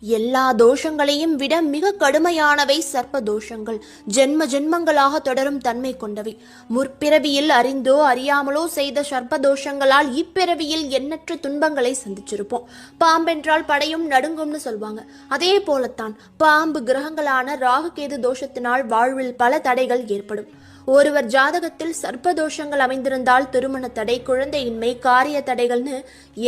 எல்லா தோஷங்களையும் விட மிக கடுமையானவை சர்ப்ப தோஷங்கள் ஜென்ம ஜென்மங்களாக தொடரும் தன்மை கொண்டவை. முற்பிறவியில் அறிந்தோ அறியாமலோ செய்த சர்ப்ப தோஷங்களால் இப்பிறவியில் எண்ணற்ற துன்பங்களை சந்திச்சிருப்போம். பாம்பென்றால் படையும் நடுங்கும்னு சொல்வாங்க. அதே போலத்தான் பாம்பு கிரகங்களான ராகுகேது தோஷத்தினால் வாழ்வில் பல தடைகள் ஏற்படும். ஒருவர் ஜாதகத்தில் சர்ப்பதோஷங்கள் அமைந்திருந்தால் திருமண தடை குழந்தையின்மை காரிய தடைகள்னு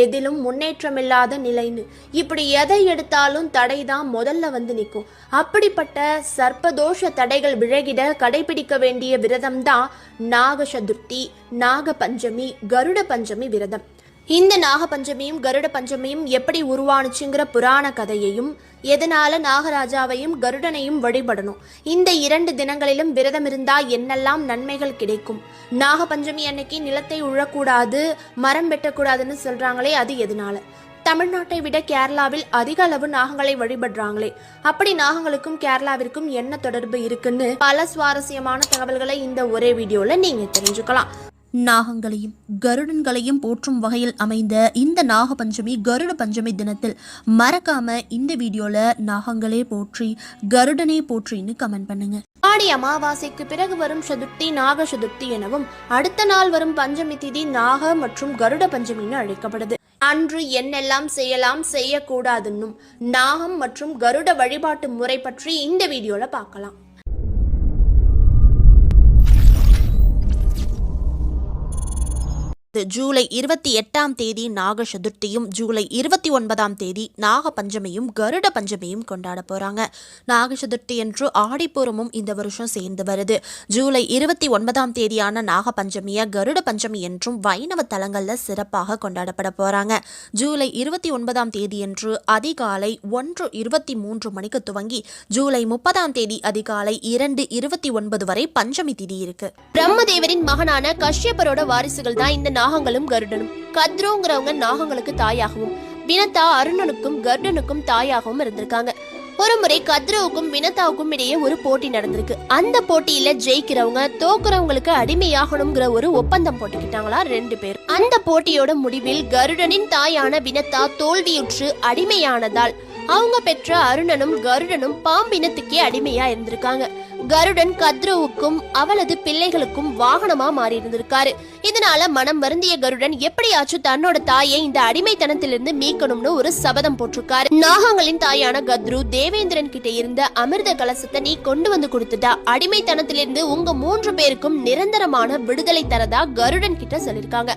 எதிலும் முன்னேற்றமில்லாத நிலைன்னு. இப்படி எதை எடுத்தாலும் தடை தான் முதல்ல வந்து நிற்கும் அப்படிப்பட்ட சர்ப்பதோஷ தடைகள் விலகிட கடைபிடிக்க வேண்டிய விரதம் தான் நாக சதுர்த்தி நாக பஞ்சமி கருட பஞ்சமி விரதம். இந்த நாகபஞ்சமியும் கருட பஞ்சமியும் எப்படி உருவானுச்சுங்கிற புராண கதையையும் எதனால நாகராஜாவையும் கருடனையும் வழிபடணும்? இந்த இரண்டு தினங்களிலும் விரதம் இருந்தா என்னெல்லாம் நன்மைகள் கிடைக்கும்? நாகபஞ்சமி அன்னைக்கு நிலத்தை உழக்கூடாது மரம் வெட்டக்கூடாதுன்னு சொல்றாங்களே அது எதனால? தமிழ்நாட்டை விட கேரளாவில் அதிக அளவு நாகங்களை வழிபடுறாங்களே. அப்படி நாகங்களுக்கும் கேரளாவிற்கும் என்ன தொடர்பு இருக்குன்னு பல சுவாரஸ்யமான தகவல்களை இந்த ஒரே வீடியோல நீங்க தெரிஞ்சுக்கலாம். நாகங்களையும் கருடன்களையும் போற்றும் வகையில் அமைந்த இந்த நாக பஞ்சமி கருட பஞ்சமி தினத்தில் மறக்காம இந்த வீடியோல நாகங்களே போற்றி கருடனே போற்றின்னு கமெண்ட் பண்ணுங்க. ஆடி அமாவாசைக்கு பிறகு வரும் சதுர்த்தி நாக சதுர்த்தி எனவும் அடுத்த நாள் வரும் பஞ்சமி திதி நாக மற்றும் கருட பஞ்சமின்னு அழைக்கப்படுது. அன்று என்னெல்லாம் செய்யலாம் செய்யக்கூடாதுன்னும் நாகம் மற்றும் கருட வழிபாட்டு முறை பற்றி இந்த வீடியோல பார்க்கலாம். ஜூலை இருபத்தி எட்டாம் தேதி நாக சதுர்த்தியும் ஜூலை இருபத்தி ஒன்பதாம் தேதி நாக பஞ்சமியும் கருட பஞ்சமியும் கொண்டாட போறாங்க. நாக சதுர்த்தி என்று ஆடிப்பூரமும் இந்த வருஷம் சேர்ந்து வருது. ஜூலை இருபத்தி ஒன்பதாம் தேதியான நாக பஞ்சமியை கருட பஞ்சமி என்றும் வைணவ தலங்கள்ல சிறப்பாக கொண்டாடப்பட போறாங்க. ஜூலை இருபத்தி ஒன்பதாம் தேதியன்று அதிகாலை ஒன்று இருபத்தி மூன்று மணிக்கு துவங்கி ஜூலை முப்பதாம் தேதி அதிகாலை இரண்டு இருபத்தி ஒன்பது வரை பஞ்சமி திதி இருக்கு. பிரம்மதேவரின் மகனான கஷ்யப்பரோட வாரிசுகள் தான் இந்த நாகங்களும் கருடனும். கத்ரோங்கிறவங்க நாகங்களுக்கு தாயாகவும் வினதா அருணனுக்கும் கருடனுக்கும் தாயாகவும் இருந்திருக்காங்க. ஒரு முறை கத்ரோவுக்கும் வினதாவுக்கும் இடையே ஒரு போட்டி நடந்திருக்கு. அந்த போட்டியில ஜெயிக்கிறவங்க தோக்குறவங்களுக்கு அடிமையாகணுங்கிற ஒரு ஒப்பந்தம் போட்டுக்கிட்டாங்களா ரெண்டு பேர். அந்த போட்டியோட முடிவில் கருடனின் தாயான வினதா தோல்வியுற்று அடிமையானதால் அவங்க பெற்ற அருணனும் கருடனும் பாம்பினத்துக்கே அடிமையா இருந்திருக்காங்க. கருடன் கத்ருவுக்கும் அவளது பிள்ளைகளுக்கும் வாகனமா மாறி இருந்திருக்காரு இதனால மனம் வருந்திய கருடன் எப்படியாச்சும் தன்னோட தாயை இந்த அடிமைத்தனத்திலிருந்து மீட்கணும்னு ஒரு சபதம் போட்டிருக்காரு. நாகங்களின் தாயான கத்ரு தேவேந்திரன் கிட்ட இருந்த அமிர்த கலசத்தை நீ கொண்டு வந்து கொடுத்துட்டா. அடிமைத்தனத்திலிருந்து உங்க மூன்று பேருக்கும் நிரந்தரமான விடுதலை தரதா கருடன் கிட்ட சொல்லிருக்காங்க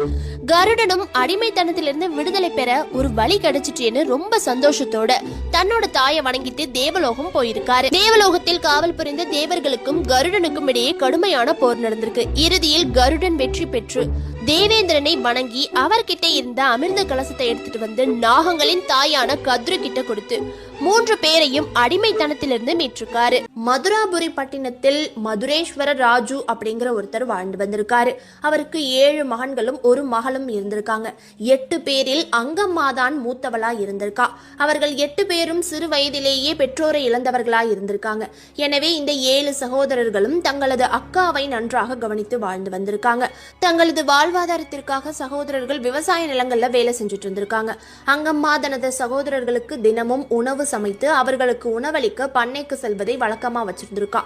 கருடனும் அடிமைத்தனத்திலிருந்து விடுதலை பெற ஒரு வழி கிடைச்சிட்டேன்னு ரொம்ப சந்தோஷத்தோட தன்னோட தாயை வணங்கிட்டு தேவலோகம் போயிருக்காரு. தேவலோகத்தில் காவல் புரிந்த தேவ தேவர்களுக்கும் கருடனுக்கும் இடையே கடுமையான போர் நடந்திருக்கு. இறுதியில் கருடன் வெற்றி பெற்று தேவேந்திரனை வணங்கி அவர்கிட்ட இருந்த அமிர்த கலசத்தை எடுத்துட்டு வந்து நாகங்களின் தாயான கத்ரு கிட்ட கொடுத்து மூன்று பேரையும் அடிமைத்தனத்திலிருந்து மீட்டிருக்காரு மதுராபுரி பட்டினத்தில் மதுரேஸ்வர ராஜு அப்படிங்கிற ஒருத்தர் வாழ்ந்து வந்திருக்காரு. அவருக்கு ஏழு மகன்களும் ஒரு மகளும் இருந்திருக்காங்க. எட்டு பேரில் அங்கம்மா தான் மூத்தவளா இருந்திருக்கா. அவர்கள் எட்டு பேரும் சிறு வயதிலேயே பெற்றோரை இழந்தவர்களா இருந்திருக்காங்க. எனவே இந்த ஏழு சகோதரர்களும் தங்களது அக்காவை நன்றாக கவனித்து வாழ்ந்து வந்திருக்காங்க. தங்களது வாழ்வாதாரத்திற்காக சகோதரர்கள் விவசாய நிலங்கள்ல வேலை செஞ்சுட்டு இருந்திருக்காங்க. அங்கம்மா தனது சகோதரர்களுக்கு தினமும் உணவு சமைத்து அவர்களுக்கு உணவளிக்க பண்ணைக்கு செல்வதை வழக்கமா வச்சிருந்திருக்கா.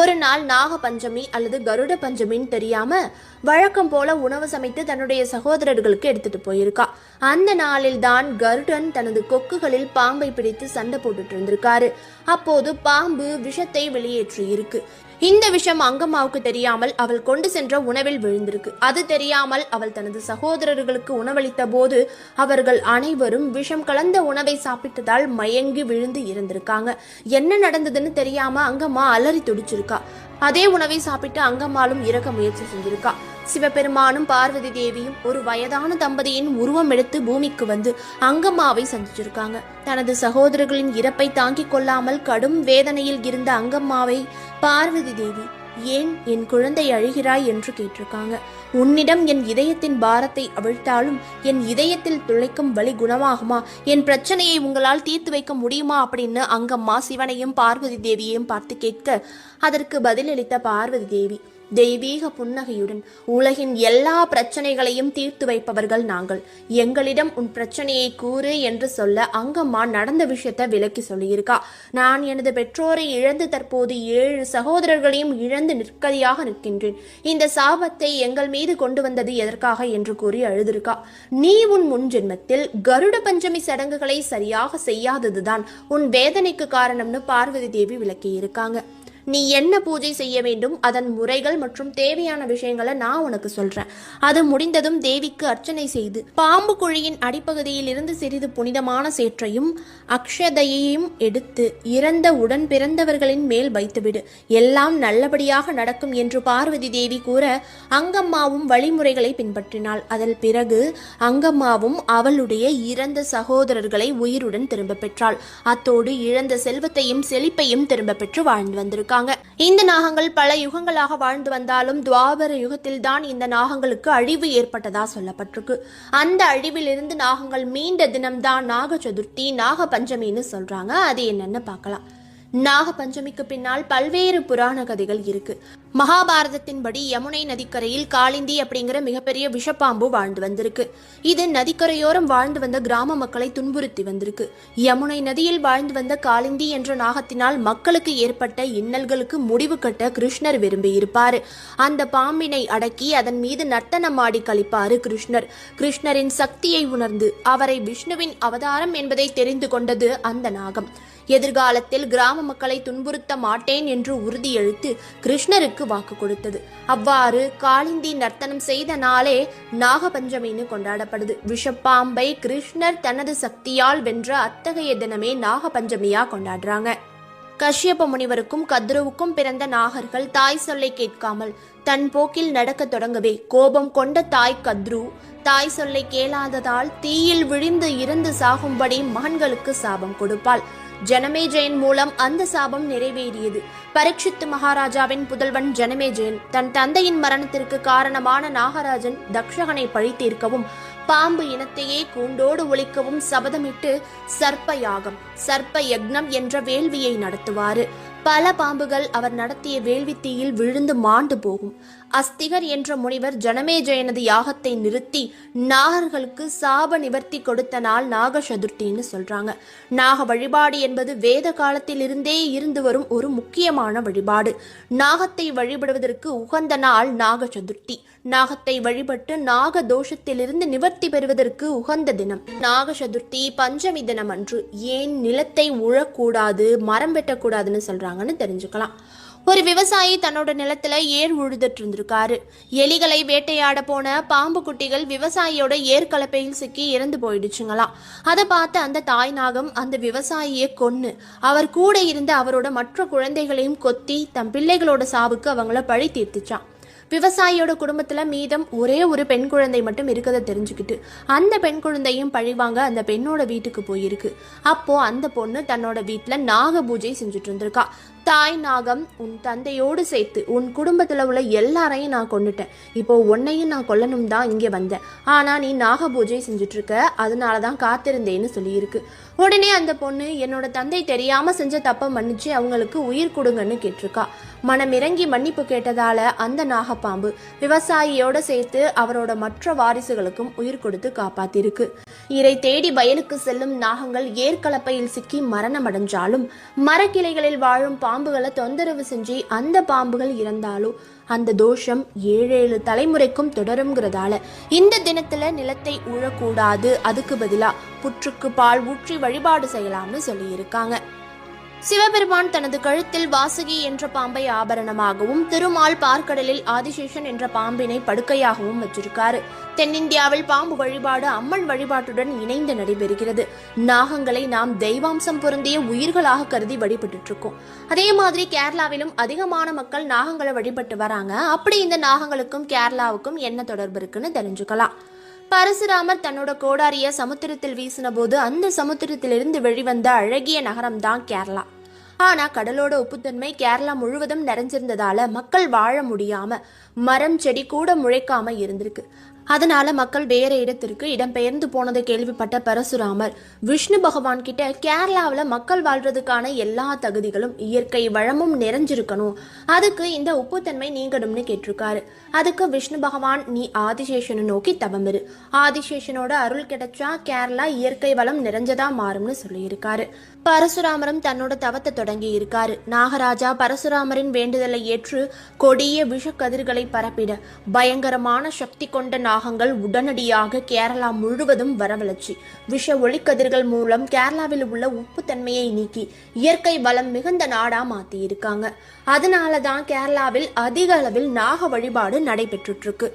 ஒரு நாள் நாக பஞ்சமி அல்லது கருட பஞ்சமின்னு தெரியாம வழக்கம் போல உணவு சமைத்து தன்னுடைய சகோதரர்களுக்கு எடுத்துட்டு போயிருக்கா. அந்த நாளில் தான் கருடன் தனது கொக்குகளில் பாம்பை பிடித்து சண்டை போட்டுட்டு இருந்திருக்காரு. அப்போது பாம்பு விஷத்தை வெளியேற்றி இருக்கு இந்த விஷயம் அங்கம்மாவுக்கு தெரியாமல் அவள் கொண்டு சென்ற உணவில் விழுந்திருக்கு. அது தெரியாமல் அவள் தனது சகோதரர்களுக்கு உணவளித்த போது அவர்கள் அனைவரும் விஷம் கலந்த உணவை சாப்பிட்டதால் மயங்கி விழுந்து இருந்திருக்காங்க என்ன நடந்ததுன்னு தெரியாம அங்கம்மா அலறி துடிச்சிருக்கா. அதே உணவை சாப்பிட்டு அங்கம்மாளும் இறக்க முயற்சி செஞ்சிருக்கா. சிவபெருமானும் பார்வதி தேவியும் ஒரு வயதான தம்பதியின் உருவம் எடுத்து பூமிக்கு வந்து அங்கம்மாவை சந்திச்சிருக்காங்க. தனது சகோதரர்களின் இறப்பை தாங்கிக் கொள்ளாமல் கடும் வேதனையில் இருந்த அங்கம்மாவை பார்வதி தேவி ஏன் என் குழந்தை அழுகிறாய்? என்று கேட்டிருக்காங்க. உன்னிடம் என் இதயத்தின் பாரத்தை அவிழ்த்தாலும் என் இதயத்தில் துளைக்கும் வலி குணமாகுமா? என் பிரச்சனையை உங்களால் தீர்த்து வைக்க முடியுமா? அப்படின்னு அங்கம்மா சிவனையும் பார்வதி தேவியையும் பார்த்து கேட்க அதற்கு பதிலளித்த பார்வதி தேவி தெய்வீக புன்னகையுடன் உலகின் எல்லா பிரச்சனைகளையும் தீர்த்து வைப்பவர்கள் நாங்கள். எங்களிடம் உன் பிரச்சனையை கூறு என்று சொல்ல அங்கம்மா நடந்த விஷயத்தை விளக்கி சொல்லியிருக்கா. நான் எனது பெற்றோரை இழந்து தற்போது ஏழு சகோதரர்களையும் இழந்து நிற்கதியாக நிற்கின்றேன். இந்த சாபத்தை எங்கள் மீது கொண்டு வந்தது எதற்காக என்று கூறி அழுதிருக்கா. நீ உன் முன் ஜென்மத்தில் கருட பஞ்சமி சடங்குகளை சரியாக செய்யாததுதான் உன் வேதனைக்கு காரணம்னு பார்வதி தேவி விளக்கி இருக்காங்க நீ என்ன பூஜை செய்ய வேண்டும் அதன் முறைகள் மற்றும் தேவையான விஷயங்களை நான் உனக்கு சொல்றேன். அது முடிந்ததும் தேவிக்கு அர்ச்சனை செய்து பாம்பு குழியின் அடிப்பகுதியில் இருந்து சிறிது புனிதமான சேற்றையும் அக்ஷதையையும் எடுத்து இறந்த உடன் பிறந்தவர்களின் மேல் வைத்துவிடு. எல்லாம் நல்லபடியாக நடக்கும் என்று பார்வதி தேவி கூற அங்கம்மாவும் வழிமுறைகளை பின்பற்றினாள். அதன் பிறகு அங்கம்மாவும் அவளுடைய இறந்த சகோதரர்களை உயிருடன் திரும்ப பெற்றாள். அத்தோடு இழந்த செல்வத்தையும் செழிப்பையும் திரும்ப பெற்று வாழ்ந்து வந்திருக்காள் வந்திருக்காங்க இந்த நாகங்கள் பல யுகங்களாக வாழ்ந்து வந்தாலும் துவாபர யுகத்தில் தான் இந்த நாகங்களுக்கு அழிவு ஏற்பட்டதா சொல்லப்பட்டிருக்கு. அந்த அழிவிலிருந்து நாகங்கள் மீண்ட தினம்தான் நாக சதுர்த்தி நாக பஞ்சமின்னு சொல்றாங்க. அது என்னன்னு பார்க்கலாம். நாகபஞ்சமிக்கு பின்னால் பல்வேறு புராண கதைகள் இருக்கு. மகாபாரதத்தின்படி யமுனை நதிக்கரையில் காளிந்தி அப்படிங்கிற மிகப்பெரிய விஷப்பாம்பு வாழ்ந்து வந்திருக்கு. இது நதிக்கரையோரம் வாழ்ந்து வந்த கிராம மக்களை துன்புறுத்தி வந்திருக்கு. யமுனை நதியில் வாழ்ந்து வந்த காளிந்தி என்ற நாகத்தினால் மக்களுக்கு ஏற்பட்ட இன்னல்களுக்கு முடிவு கட்ட கிருஷ்ணர் விரும்பியிருப்பார். அந்த பாம்பினை அடக்கி அதன் மீது நர்த்தனமாடி கழிப்பாரு கிருஷ்ணர். கிருஷ்ணரின் சக்தியை உணர்ந்து அவரை விஷ்ணுவின் அவதாரம் என்பதை தெரிந்து கொண்டது அந்த நாகம். எதிர்காலத்தில் கிராம மக்களை துன்புறுத்த மாட்டேன் என்று உறுதியளித்து கிருஷ்ணருக்கு வாக்கு கொடுத்தது. அவ்வாறு காளிந்தி நர்த்தனம் செய்த நாளே நாகபஞ்சமின்னு கொண்டாடப்படுது. விஷப்பாம்பை கிருஷ்ணர் தனது சக்தியால் வென்ற அத்தகைய தினமே நாகபஞ்சமியா கொண்டாடுறாங்க. கஷ்யப முனிவருக்கும் கத்ருவுக்கும் பிறந்த நாகர்கள் தாய் சொல்லை கேட்காமல் தன் போக்கில் நடக்கத் தொடங்கவே கோபம் கொண்ட தாய் கத்ரு தாய் சொல்லை கேளாததால் தீயில் விழுந்து இறந்து சாகும்படி மகன்களுக்கு சாபம் கொடுப்பாள். ஜனமேஜயன் மூலம் அந்த சாபம் நிறைவேறியது. பரீட்சித்து மகாராஜாவின் புதல்வன் ஜனமேஜயன் தன் தந்தையின் மரணத்திற்கு காரணமான நாகராஜன் தக்ஷகனை பழி தீர்க்கவும் பாம்பு இனத்தையே கூண்டோடு ஒழிக்கவும் சபதமிட்டு சர்ப்ப யாகம் சர்ப்ப யக்னம் என்ற வேள்வியை நடத்துவாரு பல பாம்புகள் அவர் நடத்திய வேள்வி தீயில் விழுந்து மாண்டு போகும். அஸ்திகர் என்ற முனிவர் ஜனமேஜயனது யாகத்தை நிறுத்தி நாகர்களுக்கு சாப நிவர்த்தி கொடுத்த நாள் நாக சதுர்த்தின்னு சொல்றாங்க. நாக வழிபாடு என்பது வேத காலத்திலிருந்தே இருந்து வரும் ஒரு முக்கியமான வழிபாடு. நாகத்தை வழிபடுவதற்கு உகந்த நாள் நாக சதுர்த்தி நாகத்தை வழிபட்டு நாக தோஷத்திலிருந்து நிவர்த்தி பெறுவதற்கு உகந்த தினம். நாக சதுர்த்தி பஞ்சமி தினம் அன்று ஏன் நிலத்தை உழக்கூடாது மரம் வெட்டக்கூடாதுன்னு சொல்றாங்கன்னு தெரிஞ்சுக்கலாம். ஒரு விவசாயி தன்னோட நிலத்துல ஏர் உழுதுட்டு இருந்திருக்காரு எலிகளை வேட்டையாட போன பாம்பு குட்டிகள் விவசாயியோட ஏர் கலப்பையில் சிக்கி இறந்து போயிடுச்சுங்களாம் அதை பார்த்து அந்த தாய் நாகம் அந்த விவசாயியை கொன்னு. அவர் கூட இருந்த அவரோட மற்ற குழந்தைகளையும் கொத்தி தம் பிள்ளைகளோட சாவுக்கு அவங்கள பழி தீர்த்துச்சான் விவசாயியோட குடும்பத்துல மீதம் ஒரே ஒரு பெண் குழந்தை மட்டும் இருக்கதை தெரிஞ்சுக்கிட்டு அந்த பெண் குழந்தையும் பழிவாங்க அந்த பெண்ணோட வீட்டுக்கு போயிருக்கு. அப்போ அந்த பொண்ணு தன்னோட வீட்டுல நாக பூஜை செஞ்சுட்டு இருந்திருக்கா தாய் நாகம் உன் தந்தையோடு சேர்த்து உன் குடும்பத்தில் உள்ள எல்லாரையும் நான் கொண்டுட்டேன். இப்போ உன்னையும் நான் கொல்லணும் தான் இங்கே வந்தேன். ஆனால் நீ நாக பூஜை செஞ்சுட்டு இருக்க. அதனால தான் காத்திருந்தேன்னு சொல்லியிருக்கு. உடனே அந்த பொண்ணு என்னோட தந்தை தெரியாமல் செஞ்ச தப்பை மன்னிச்சு அவங்களுக்கு உயிர் கொடுங்கன்னு கேட்டிருக்கா. மனம் இறங்கி மன்னிப்பு கேட்டதால அந்த நாகப்பாம்பு விவசாயியோட சேர்த்து அவரோட மற்ற வாரிசுகளுக்கும் உயிர் கொடுத்து காப்பாத்திருக்கு. இறை தேடி வயலுக்கு செல்லும் நாகங்கள் ஏற்கலப்பையில் சிக்கி மரணம் அடைஞ்சாலும் மரக்கிளைகளில் வாழும் பாம்புகளை தொந்தரவு செஞ்சு அந்த பாம்புகள் இறந்தாலும் அந்த தோஷம் ஏழு ஏழு தலைமுறைக்கும் தொடருங்கிறதால இந்த தினத்துல நிலத்தை உழக்கூடாது. அதுக்கு பதிலாக புற்றுக்கு பால் ஊற்றி வழிபாடு செய்யலாம்னு சொல்லியிருக்காங்க. சிவபெருமான் தனது கழுத்தில் வாசுகி என்ற பாம்பை ஆபரணமாகவும் திருமால் பார்க்கடலில் ஆதிசேஷன் என்ற பாம்பினை படுக்கையாகவும் வச்சிருக்காரு. தென்னிந்தியாவில் பாம்பு வழிபாடு அம்மன் வழிபாட்டுடன் இணைந்து நடைபெறுகிறது. நாகங்களை நாம் தெய்வாம்சம் பொருந்திய உயிர்களாக கருதி வழிபட்டு இருக்கோம் அதே மாதிரி கேரளாவிலும் அதிகமான மக்கள் நாகங்களை வழிபட்டு வராங்க. அப்படி இந்த நாகங்களுக்கும் கேரளாவுக்கும் என்ன தொடர்பு இருக்குன்னு தெரிஞ்சுக்கலாம். பரசுராமர் தன்னோட கோடாரிய சமுத்திரத்தில் வீசின போது அந்த சமுத்திரத்திலிருந்து வெளிவந்த அழகிய நகரம் தான் கேரளா. ஆனா கடலோட உப்புத்தன்மை கேரளா முழுவதும் நிறைஞ்சிருந்ததால மக்கள் வாழ முடியாம மரம் செடி கூட முளைக்காம இருந்திருக்கு. அதனால மக்கள் வேற இடத்திற்கு இடம்பெயர்ந்து போனதை கேள்விப்பட்ட பரசுராமர் விஷ்ணு பகவான் கிட்ட கேரளாவில் மக்கள் வாழ்றதுக்கான எல்லா தகுதிகளும் இயற்கை வளமும் நிறைஞ்சிருக்கணும். அதுக்கு இந்த உப்புத்தன்மை நீங்கணும்னு கேட்டிருக்காரு. அதுக்கு விஷ்ணு பகவான் நீ ஆதிசேஷனை நோக்கி தவமிரு. ஆதிசேஷனோட அருள் கிடைச்சா கேரளா இயற்கை வளம் நிறைஞ்சதா மாறும்னு சொல்லியிருக்காரு. பரசுராமரும் தன்னோட தவத்தை தொடங்கி இருக்காரு. நாகராஜா பரசுராமரின் வேண்டுதலை ஏற்று கொடிய விஷக்கதிர்களை பரப்பிட பயங்கரமான சக்தி கொண்ட நாகங்கள் உடனடியாக கேரளா முழுவதும் வரவழைச்சு விஷ ஒளிக்கதிர்கள் மூலம் கேரளாவில் உள்ள உப்புத்தன்மையை நீக்கி இயற்கை வளம் மிகுந்த நாடா மாத்தி இருக்காங்க. அதனால தான் கேரளாவில் அதிக அளவில் நாக வழிபாடு நடைபெற்றுட்டு இருக்கு.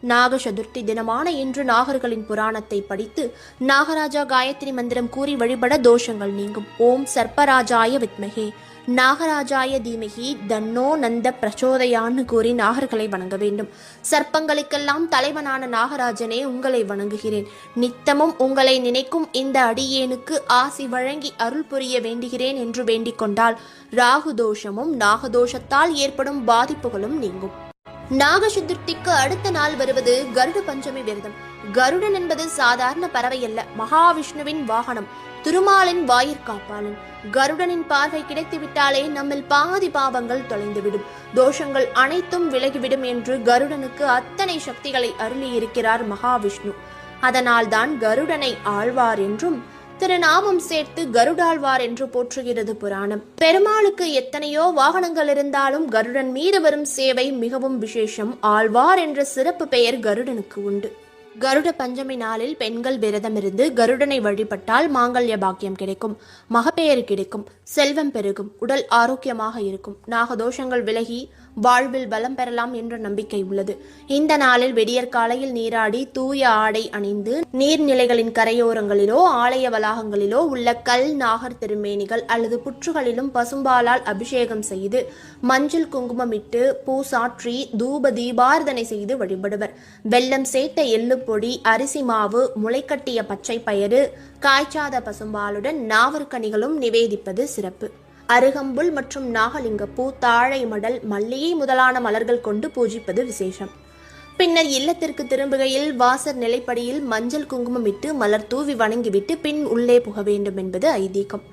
நாக சதுர்த்தி தினமான இன்று நாகர்களின் புராணத்தை படித்து நாகராஜா காயத்ரி மந்திரம் கூறி வழிபட தோஷங்கள் நீங்கும். ஓம் சர்ப்பராஜாய வித்மகே. நாகராஜாய தீமகி தன்னோ நந்த பிரச்சோதயான்னு கூறி நாகர்களை வணங்க வேண்டும். சர்ப்பங்களுக்கெல்லாம் தலைவனான நாகராஜனே உங்களை வணங்குகிறேன். நித்தமும் உங்களை நினைக்கும் இந்த அடியேனுக்கு ஆசி வழங்கி அருள் புரிய வேண்டுகிறேன் என்று வேண்டிக் கொண்டால் ராகு தோஷமும் நாகதோஷத்தால் ஏற்படும் பாதிப்புகளும் நீங்கும். நாக சதுர்த்திக்கு அடுத்த நாள் வருவது கருட பஞ்சமி விரதம். கருடன் என்பது சாதாரண பறவை அல்ல மகாவிஷ்ணுவின் வாகனம். திருமாலின் வாயிற்காப்பாளன் கருடனின் பார்வை கிடைத்துவிட்டாலே நம்மில் பாதி பாவங்கள் தொலைந்துவிடும். தோஷங்கள் அனைத்தும் விலகிவிடும் என்று கருடனுக்கு அத்தனை சக்திகளை அருளியிருக்கிறார் மகாவிஷ்ணு. அதனால்தான் கருடனை ஆழ்வார் என்றும் திருநாமம் சேர்த்து கருடாழ்வார் என்று போற்றுகிறது புராணம். பெருமாளுக்கு எத்தனையோ வாகனங்கள் இருந்தாலும் கருடன் மீது வரும் சேவை மிகவும் விசேஷம். ஆழ்வார் என்ற சிறப்பு பெயர் கருடனுக்கு உண்டு. கருட பஞ்சமி நாளில் பெண்கள் விரதம் இருந்து கருடனை வழிபட்டால் மாங்கல்ய பாக்கியம் கிடைக்கும் மகப்பெயர் கிடைக்கும் செல்வம் பெருகும் உடல் ஆரோக்கியமாக இருக்கும். நாகதோஷங்கள் விலகி வாழ்வில் பலம் பெறலாம் என்ற நம்பிக்கை உள்ளது. இந்த நாளில் விடியற் காலையில் நீராடி தூய ஆடை அணிந்து நீர்நிலைகளின் கரையோரங்களிலோ ஆலய வளாகங்களிலோ உள்ள கல் நாகர் திருமேனிகள் அல்லது புற்றுகளிலும் பசும்பாலால் அபிஷேகம் செய்து மஞ்சள் குங்குமமிட்டு பூ சாற்றி தூப தீபார்த்தனை செய்து வழிபடுவர். வெல்லம் சேர்த்த எள்ளு பொடி அரிசி மாவு முளைக்கட்டிய பச்சை பயறு காய்ச்சாத பசும்பாலுடன் நாவற்கனிகளும் நிவேதிப்பது சிறப்பு. அருகம்புல் மற்றும் நாகலிங்கப்பூ தாழை மடல் மல்லிகை முதலான மலர்கள் கொண்டு பூஜிப்பது விசேஷம். பின்னர் இல்லத்திற்கு திரும்புகையில் வாசர் நிலைப்படியில் மஞ்சள் குங்குமம் இட்டு மலர் தூவி வணங்கிவிட்டு பின் உள்ளே புக வேண்டும் என்பது ஐதீகம்.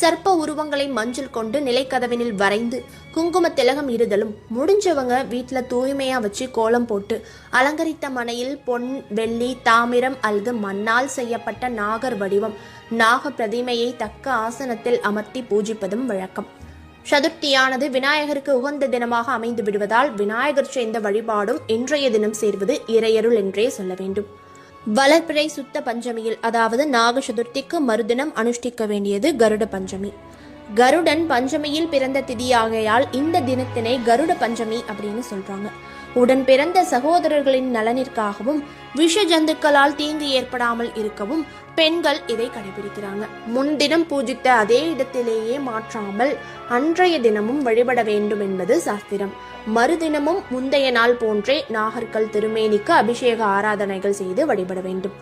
சர்ப்ப உருவங்களை மஞ்சள் கொண்டு நிலைக்கதவினில் வரைந்து குங்கும திலகம் இருதலும் முடிஞ்சவங்க வீட்டில் தூய்மையா வச்சு கோலம் போட்டு அலங்கரித்த மனையில் பொன் வெள்ளி தாமிரம் அல்லது மண்ணால் செய்யப்பட்ட நாகர் வடிவம். நாக பிரதிமையை தக்க ஆசனத்தில் அமர்த்தி பூஜிப்பதும் வழக்கம். சதுர்த்தியானது விநாயகருக்கு உகந்த தினமாக அமைந்து விடுவதால் விநாயகர் சேர்ந்த வழிபாடும் இன்றைய தினம் சேர்வது இறையருள் என்றே சொல்ல வேண்டும். வளர்பிறை சுத்த பஞ்சமியில் அதாவது நாக சதுர்த்திக்கு மறுதினம் அனுஷ்டிக்க வேண்டியது கருட பஞ்சமி. கருடன் பஞ்சமியில் பிறந்த திதியாகையால் இந்த தினத்தினை கருட பஞ்சமி அப்படின்னு சொல்றாங்க. உடன் பிறந்த சகோதரர்களின் நலனிற்காகவும் விஷ ஜந்துக்களால் தீங்கு ஏற்படாமல் இருக்கவும் பெண்கள் இதை கடைபிடிக்கிறாங்க. முன்தினம் பூஜித்த அதே இடத்திலேயே மாற்றாமல் அன்றைய தினமும் வழிபட வேண்டும் என்பது சாஸ்திரம். மறுதினமும் முந்தைய நாள் போன்றே நாகர்கள் திருமேனிக்கு அபிஷேக ஆராதனைகள் செய்து வழிபட வேண்டும்.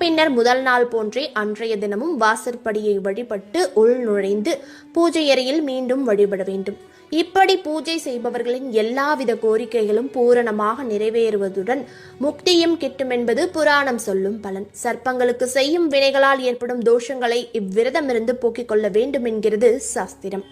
பின்னர் முதல் நாள் போன்றே அன்றைய தினமும் வாசற்படியை வழிபட்டு உள் நுழைந்து பூஜை அறையில் மீண்டும் வழிபட வேண்டும். இப்படி பூஜை செய்பவர்களின் எல்லாவித கோரிக்கைகளும் பூரணமாக நிறைவேறுவதுடன் முக்தியும் கிட்டும் என்பது புராணம் சொல்லும் பலன். சர்ப்பங்களுக்கு செய்யும் வினைகளால் ஏற்படும் தோஷங்களை இவ்விரதமிருந்து போக்கிக் கொள்ள வேண்டும் என்கிறது சாஸ்திரம்.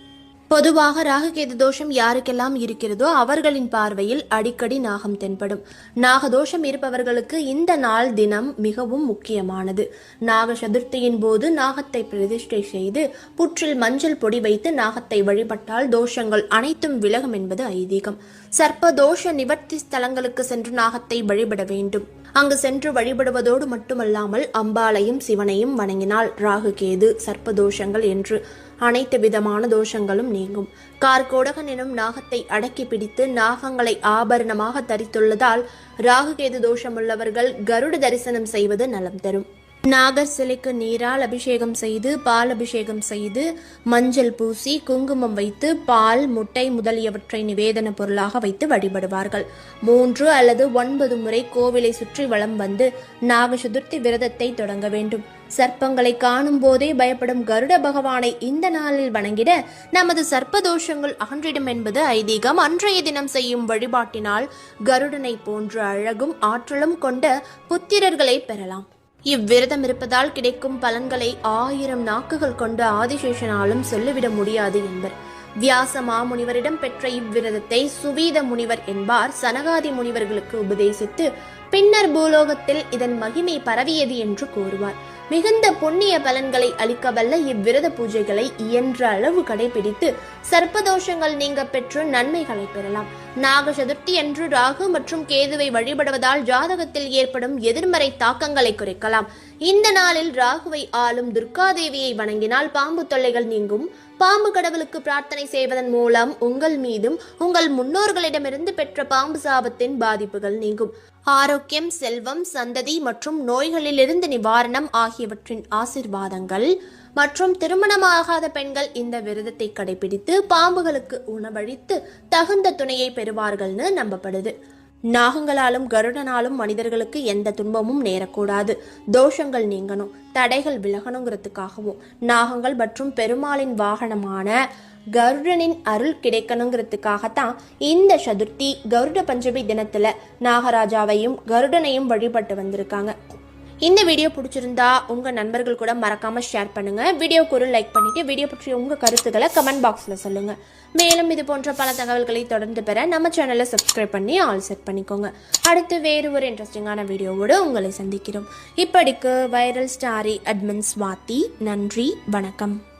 பொதுவாக ராகுகேது தோஷம் யாருக்கெல்லாம் இருக்கிறதோ அவர்களின் பார்வையில் அடிக்கடி நாகம் தென்படும். நாகதோஷம் இருப்பவர்களுக்கு இந்த நாள் தினம் மிகவும் முக்கியமானது. நாக சதுர்த்தியின் போது நாகத்தை பிரதிஷ்டை செய்து புற்றில் மஞ்சள் பொடி வைத்து நாகத்தை வழிபட்டால் தோஷங்கள் அனைத்தும் விலகும் என்பது ஐதீகம். சர்ப்ப தோஷ நிவர்த்தி ஸ்தலங்களுக்கு சென்று நாகத்தை வழிபட வேண்டும். அங்கு சென்று வழிபடுவதோடு மட்டுமல்லாமல் அம்பாளையும் சிவனையும் வணங்கினால் ராகு கேது சர்ப்பதோஷங்கள் என்று அனைத்து விதமான தோஷங்களும் நீங்கும். கார்கோடகன் எனும் நாகத்தை அடக்கி பிடித்து நாகங்களை ஆபரணமாக தரித்துள்ளதால் ராகுகேது தோஷமுள்ளவர்கள் கருட தரிசனம் செய்வது நலம் தரும். நாகர் சிலைக்கு நீரால் அபிஷேகம் செய்து பால் அபிஷேகம் செய்து மஞ்சள் பூசி குங்குமம் வைத்து பால் முட்டை முதலியவற்றை நிவேதன பொருளாக வைத்து வழிபடுவார்கள். மூன்று அல்லது ஒன்பது முறை கோவிலை சுற்றி வளம் வந்து நாக சதுர்த்தி விரதத்தை தொடங்க வேண்டும். சர்ப்பங்களை காணும் போதே பயப்படும் கருட பகவானை இந்த நாளில் வணங்கிட நமது சர்ப்பதோஷங்கள் அகன்றிடும் என்பது ஐதீகம். அன்றைய தினம் செய்யும் வழிபாட்டினால் கருடனை போன்ற அழகும் ஆற்றலும் கொண்ட புத்திரர்களை பெறலாம். இவ்விரதம் இருப்பதால் கிடைக்கும் பலன்களை ஆயிரம் நாக்குகள் கொண்ட ஆதிசேஷனாலும் சொல்லிவிட முடியாது என்பர். வியாச மாமுனிவரிடம் பெற்ற இவ்விரதத்தை சுவீத முனிவர் என்பார். சனகாதி முனிவர்களுக்கு உபதேசித்து பின்னர் பூலோகத்தில் இதன் மகிமை பரவியது என்று கூறுவார். மிகுந்த புண்ணிய பலன்களை அளிக்கவல்ல இவ்விரத பூஜைகளை இயன்ற அளவு கடைபிடித்து சர்ப்பதோஷங்கள் நீங்க பெற்று நன்மைகளை பெறலாம். நாக சதுர்த்தி என்று ராகு மற்றும் கேதுவை வழிபடுவதால் ஜாதகத்தில் ஏற்படும் எதிர்மறை தாக்கங்களை குறைக்கலாம். இந்த நாளில் ராகுவை ஆளும் துர்காதேவியை வணங்கினால் பாம்பு தொல்லைகள் நீங்கும். பாம்பு கடவுளுக்கு பிரார்த்தனை செய்வதன் மூலம் உங்கள் மீதும் உங்கள் முன்னோர்களிடமிருந்து பெற்ற பாம்பு சாபத்தின் பாதிப்புகள் நீங்கும். ஆரோக்கியம் செல்வம் சந்ததி மற்றும் நோய்களிலிருந்து நிவாரணம் ஆகியவற்றின் ஆசிர்வாதங்கள் மற்றும் திருமணமாகாத பெண்கள் இந்த விரதத்தை கடைபிடித்து பாம்புகளுக்கு உணவளித்து தகுந்த துணையை பெறுவார்கள்னு நம்பப்படுது. நாகங்களாலும் கருடனாலும் மனிதர்களுக்கு எந்த துன்பமும் நேரக்கூடாது. தோஷங்கள் நீங்கணும் தடைகள் விலகணுங்கிறதுக்காகவும். நாகங்கள் மற்றும் பெருமாளின் வாகனமான கருடனின் அருள் கிடைக்கணுங்கிறதுக்காகத்தான் இந்த சதுர்த்தி கருட பஞ்சமி தினத்துல நாகராஜாவையும் கருடனையும் வழிபட்டு வந்திருக்காங்க. இந்த வீடியோ பிடிச்சிருந்தா உங்க நண்பர்கள் கூட மறக்காம ஷேர் பண்ணுங்க. வீடியோக்கு ஒரு லைக் பண்ணிட்டு வீடியோ பற்றிய உங்க கருத்துக்களை கமெண்ட் பாக்ஸ்ல சொல்லுங்க. மேலும் இது போன்ற பல தகவல்களை தொடர்ந்து பெற நம்ம சேனலை சப்ஸ்கிரைப் பண்ணி ஆல் செட் பண்ணிக்கோங்க. அடுத்து வேறு ஒரு இன்ட்ரெஸ்டிங்கான வீடியோவோடு உங்களை சந்திக்கிறோம். இப்படிக்கு வைரல் ஸ்டாரி அட்மின் ஸ்வாதி நன்றி வணக்கம்.